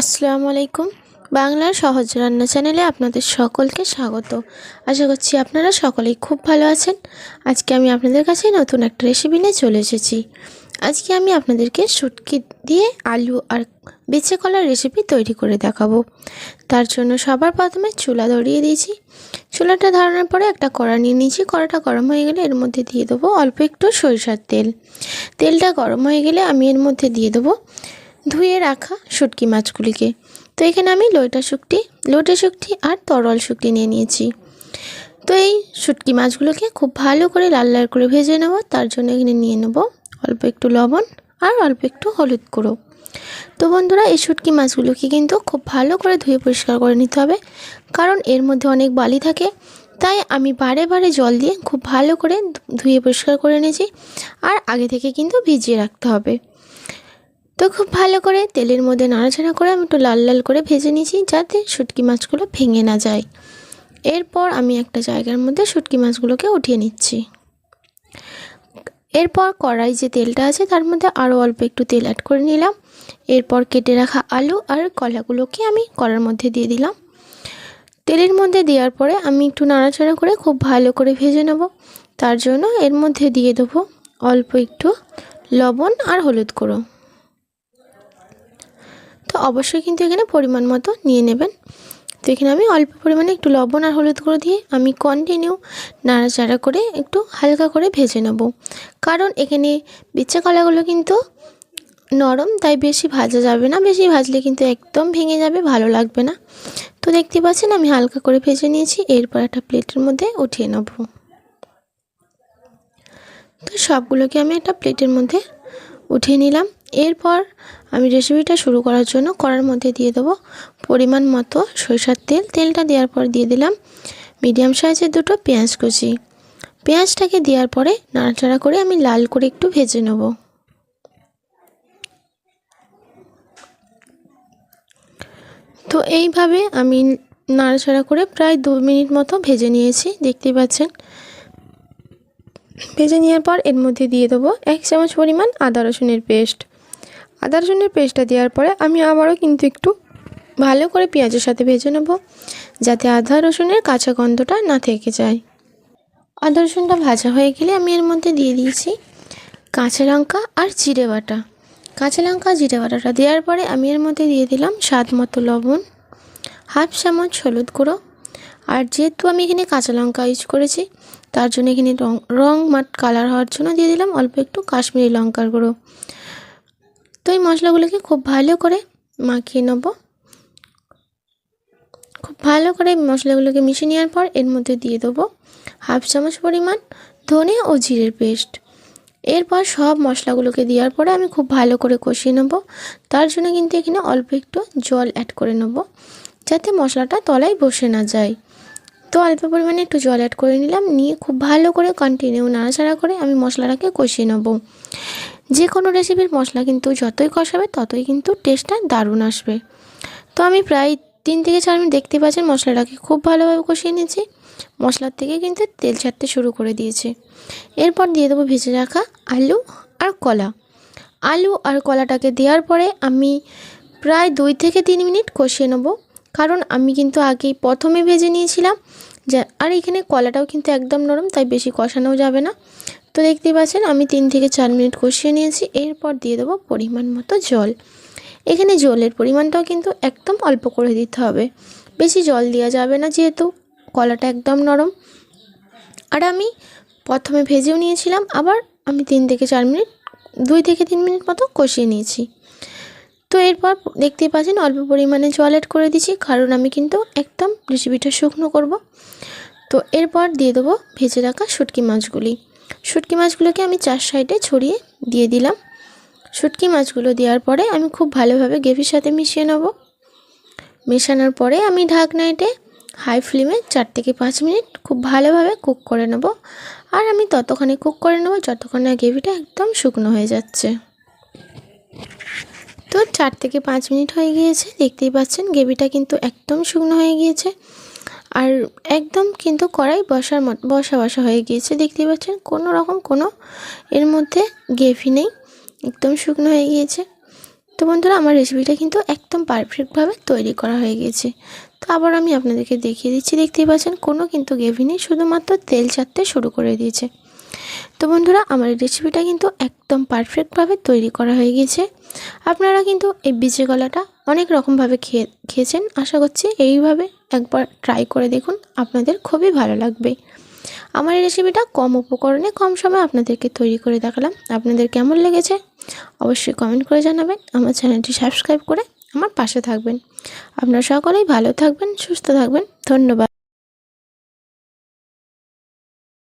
আসসালামু আলাইকুম। বাংলার সহজ রান্না চ্যানেলে আপনাদের সকলকে স্বাগত। আশা করছি আপনারা সকলেই খুব ভালো আছেন। আজকে আমি আপনাদের কাছে নতুন একটা রেসিপি নিয়ে চলে এসেছি। আজকে আমি আপনাদেরকে শুটকি দিয়ে আলু আর বেচে কলার রেসিপি তৈরি করে দেখাবো। তার জন্য সবার প্রথমে চুলা ধরিয়ে দিয়েছি। চুলাটা ধরানোর পরে একটা কড়া নিয়ে নিয়েছি। কড়াটা গরম হয়ে গেলে এর মধ্যে দিয়ে দেবো অল্প একটু সরিষার তেল। তেলটা গরম হয়ে গেলে আমি এর মধ্যে দিয়ে দেবো ধুয়ে রাখা শুটকি মাছগুলিকে। তো এখানে আমি লইটা শুকটি লোটা শুকটি আর তরল শুকটি নিয়ে নিয়েছি। তো এই শুটকি মাছগুলোকে খুব ভালো করে লাল লাল করে ভেজে নেব, তার জন্য এখানে নিয়ে নেব অল্প একটু লবণ আর অল্প একটু হলুদ গুঁড়ো। তো বন্ধুরা, এই শুটকি মাছগুলোকে কিন্তু খুব ভালো করে ধুয়ে পরিষ্কার করে নিতে হবে, কারণ এর মধ্যে অনেক বালি থাকে। তাই আমি বারে বারে জল দিয়ে খুব ভালো করে ধুয়ে পরিষ্কার করে নিয়েছি, আর আগে থেকে কিন্তু ভিজিয়ে রাখতে হবে। তো খুব ভালো করে তেলের মধ্যে নাড়াচাড়া করে আমি একটু লাল লাল করে ভেজে নিয়েছি যাতে শুটকি মাছগুলো ভেঙে না যায়। এরপর আমি একটা জায়গার মধ্যে শুটকি মাছগুলোকে উঠিয়ে নিচ্ছি। এরপর কড়াই যে তেলটা আছে তার মধ্যে আরও অল্প একটু তেল অ্যাড করে নিলাম। এরপর কেটে রাখা আলু আর কলাগুলোকে আমি কড়ার মধ্যে দিয়ে দিলাম। তেলের মধ্যে দেওয়ার পরে আমি একটু নাড়াচাড়া করে খুব ভালো করে ভেজে নেব। তার জন্য এর মধ্যে দিয়ে দেবো অল্প একটু লবণ আর হলুদ গুঁড়ো। তো অবশ্যই কিন্তু এখানে পরিমাণ মতো নিয়ে নেবেন। তো এখানে আমি অল্প পরিমাণে একটু লবণ আর হলুদ করে দিয়ে আমি কন্টিনিউ নাড়াচাড়া করে একটু হালকা করে ভেজে নেব। কারণ এখানে বিচ্ছা কলাগুলো কিন্তু নরম, তাই বেশি ভাজা যাবে না। বেশি ভাজলে কিন্তু একদম ভেঙে যাবে, ভালো লাগবে না। তো দেখতে পাচ্ছেন আমি হালকা করে ভেজে নিয়েছি, এরপর একটা প্লেটের মধ্যে উঠিয়ে নেব। তো সবগুলোকে আমি একটা প্লেটের মধ্যে উঠিয়ে নিলাম। এরপর আমি রেসিপিটা শুরু করার জন্য কড়ার মধ্যে দিয়ে দেবো পরিমাণ মতো সরিষার তেল। তেলটা দেওয়ার পর দিয়ে দিলাম মিডিয়াম সাইজের দুটো পেঁয়াজ কুচি। পেঁয়াজটাকে দেওয়ার পরে নাড়াচাড়া করে আমি লাল করে একটু ভেজে নেব। তো এইভাবে আমি নাড়াচাড়া করে প্রায় দু মিনিট মতো ভেজে নিয়েছি দেখতেই পাচ্ছেন। ভেজে নেওয়ার পর এর মধ্যে দিয়ে দেবো এক চামচ পরিমাণ আদা রসুনের পেস্ট। আদা রসুনের পেস্টটা দেওয়ার পরে আমি আবারও কিন্তু একটু ভালো করে পেঁয়াজের সাথে ভেজে নেব, যাতে আদা রসুনের কাঁচা গন্ধটা না থেকে যায়। আদা রসুনটা ভাজা হয়ে গেলে আমি এর মধ্যে দিয়ে দিয়েছি কাঁচা লঙ্কা আর জিরে বাটা। কাঁচা লঙ্কা, জিরে বাটাটা দেওয়ার পরে আমি এর মধ্যে দিয়ে দিলাম স্বাদ মতো লবণ, হাফ চামচ হলুদ গুঁড়ো। আর যেহেতু আমি এখানে কাঁচা লঙ্কা ইউজ করেছি, তার জন্য এখানে রং রং মাট কালার হওয়ার জন্য দিয়ে দিলাম অল্প একটু কাশ্মীরি লঙ্কার গুঁড়ো। তো এই মশলাগুলোকে খুব ভালো করে মাখিয়ে নেব। খুব ভালো করে মশলাগুলোকে মিশিয়ে নেওয়ার পর এর মধ্যে দিয়ে দেবো হাফ চামচ পরিমাণ ধনে ও জিরের পেস্ট। এরপর সব মশলাগুলোকে দেওয়ার পরে আমি খুব ভালো করে কষিয়ে নেব। তার জন্য কিন্তু এখানে অল্প একটু জল অ্যাড করে নেব যাতে মশলাটা তলায় বসে না যায়। তো অল্প পরিমাণে একটু জল অ্যাড করে নিলাম। নিয়ে খুব ভালো করে কন্টিনিউ নাড়াচাড়া করে আমি মশলাটাকে কষিয়ে নেব। যে কোনো রেসিপির মশলা কিন্তু যতই কষাবে, ততই কিন্তু টেস্টটা দারুণ আসবে। তো আমি প্রায় তিন থেকে চার মিনিট দেখতে পাচ্ছেন মশলাটাকে খুব ভালোভাবে কষিয়ে নিয়েছি। মশলার থেকে কিন্তু তেল ছাড়তে শুরু করে দিয়েছে। এরপর দিয়ে দেবো ভেজে রাখা আলু আর কলা। আলু আর কলাটাকে দেওয়ার পরে আমি প্রায় দুই থেকে তিন মিনিট কষিয়ে নেব। কারণ আমি কিন্তু আগেই প্রথমে ভেজে নিয়েছিলাম। যা, আর এখানে কলাটাও কিন্তু একদম নরম, তাই বেশি কষানো যাবে না। তো দেখতেই পাচ্ছেন, আমি তিন থেকে চার মিনিট কষিয়ে নিয়েছি, এরপর দিয়ে দেবো পরিমাণ মতো জল। এখানে জলের পরিমাণটাও কিন্তু একদম অল্প করে দিতে হবে। বেশি জল দেওয়া যাবে না, যেহেতু কলাটা একদম নরম। আর আমি প্রথমে ভেজেও নিয়েছিলাম, আবার আমি তিন থেকে চার মিনিট, দুই থেকে তিন মিনিট মতো কষিয়ে নিয়েছি। তো এরপর দেখতেই পাচ্ছেন অল্প পরিমাণে জল অ্যাড করে দিচ্ছি, কারণ আমি কিন্তু একদম রেসিপিটা শুকনো করব। তো এরপর দিয়ে দেবো ভেজে রাখা শুটকি মাছগুলি। শুটকি মাছগুলোকে আমি চার সাইডে ছড়িয়ে দিয়ে দিলাম। শুটকি মাছগুলো দেওয়ার পরে আমি খুব ভালোভাবে গ্রেভির সাথে মিশিয়ে নেব। মেশানোর পরে আমি ঢাকনাইটে হাই ফ্লেমে চার থেকে পাঁচ মিনিট খুব ভালোভাবে কুক করে নেব। আর আমি ততক্ষণে কুক করে নেব, যতক্ষণে গ্রেভিটা একদম শুকনো হয়ে যাচ্ছে। তো চার থেকে পাঁচ মিনিট হয়ে গিয়েছে, দেখতেই পাচ্ছেন গ্রেভিটা কিন্তু একদম শুকনো হয়ে গিয়েছে। আর একদম কিন্তু কড়াই বসার মত, বসা বসা হয়ে গিয়েছে, দেখতেই পাচ্ছেন কোনো রকম কোনো এর মধ্যে গ্রেভি নেই, একদম শুকনো হয়ে গিয়েছে। তো বন্ধুরা, আমার রেসিপিটা কিন্তু একদম পারফেক্টভাবে তৈরি করা হয়ে গেছে তো আবার আমি আপনাদেরকে দেখিয়ে দিচ্ছি, দেখতেই পাচ্ছেন কোনো কিন্তু গ্রেভি নেই, শুধুমাত্র তেল চারটে শুরু করে দিয়েছে। তো বন্ধুরা, আমার এই রেসিপিটা কিন্তু একদম পারফেক্টভাবে তৈরি করা হয়ে গেছে। আপনারা কিন্তু এই বিচে গলাটা অনেক রকমভাবে খেয়ে, খেয়েছেন। আশা করছি এইভাবে একবার ট্রাই করে দেখুন, আপনাদের খুবই ভালো লাগবে। আমার এই রেসিপিটা কম উপকরণে কম সময়ে আপনাদেরকে তৈরি করে দেখালাম। আপনাদের কেমন লেগেছে অবশ্যই কমেন্ট করে জানাবেন। আমার চ্যানেলটি সাবস্ক্রাইব করে আমার পাশে থাকবেন। আপনারা সকলেই ভালো থাকবেন, সুস্থ থাকবেন। ধন্যবাদ।